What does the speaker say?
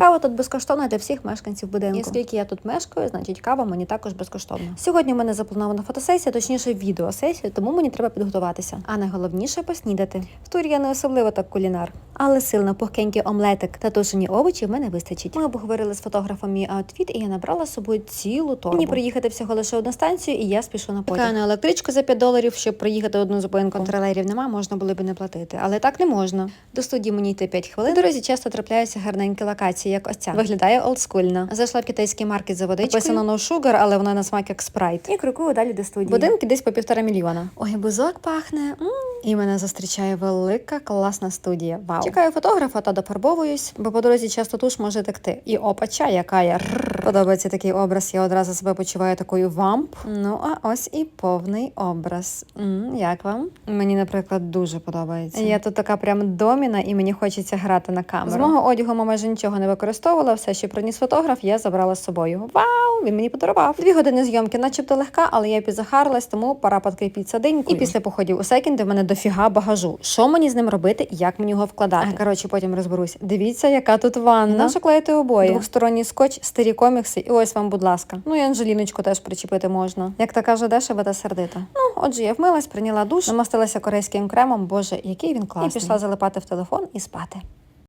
Кава тут безкоштовна для всіх мешканців будинку. І оскільки я тут мешкаю, значить кава мені також безкоштовна. Сьогодні в мене запланована фотосесія, точніше відеосесія, тому мені треба підготуватися. А найголовніше поснідати. В турі я не особливо так кулінар, але сильно пухкенький омлетик та тушені овочі в мене вистачить. Ми обговорили з фотографом мій аутфіт, і я набрала з собою цілу торбу. Мені приїхати всього лише одну станцію, і я спішу на потяг. На електричку за 5 доларів, щоб проїхати одну зупинку. Контролерів нема, можна було б не платити, але так не можна. До студії мені йти 5 хвилин. На дорозі часто трапляються гарненькі локації, як ось ця. Виглядає олдскульно. Зайшла в китайський маркет за водичкою. Написано no sugar, але вона на смак як спрайт. І крокую далі до студії. Будинки десь по півтора мільйона. Ой, бузок пахне. м І мене зустрічає велика класна студія. Вау. Чекаю фотографа та дофарбовуюсь, бо по дорозі часто туш може текти. І опача, яка я подобається такий образ. Я одразу себе почуваю такою вамп. Ну а ось і повний образ. м як вам? Мені, наприклад, дуже подобається. Я тут така прям доміна, і мені хочеться грати на камеру. З мого одягу мама майже нічого не використовувала. Все, що приніс фотограф, я забрала з собою. Вау! Він мені подарував. Дві години зйомки, начебто легка, але я підзахарилась, тому пора підкріпіть садинькою. І після походів у секінди в мене дофіга багажу. Що мені з ним робити? Як мені його вкладати? А, коротше, потім розберусь. Дивіться, яка тут ванна. Наша клеїти обоє. Двосторонній скотч, старі комікси, і ось вам, будь ласка. Ну і Анжеліночку теж причепити можна. Як та каже, дешево та сердито. Ну, отже, я вмилась, прийняла душ, намастилася корейським кремом. Боже, який він класний. І пішла залипати в телефон і спати.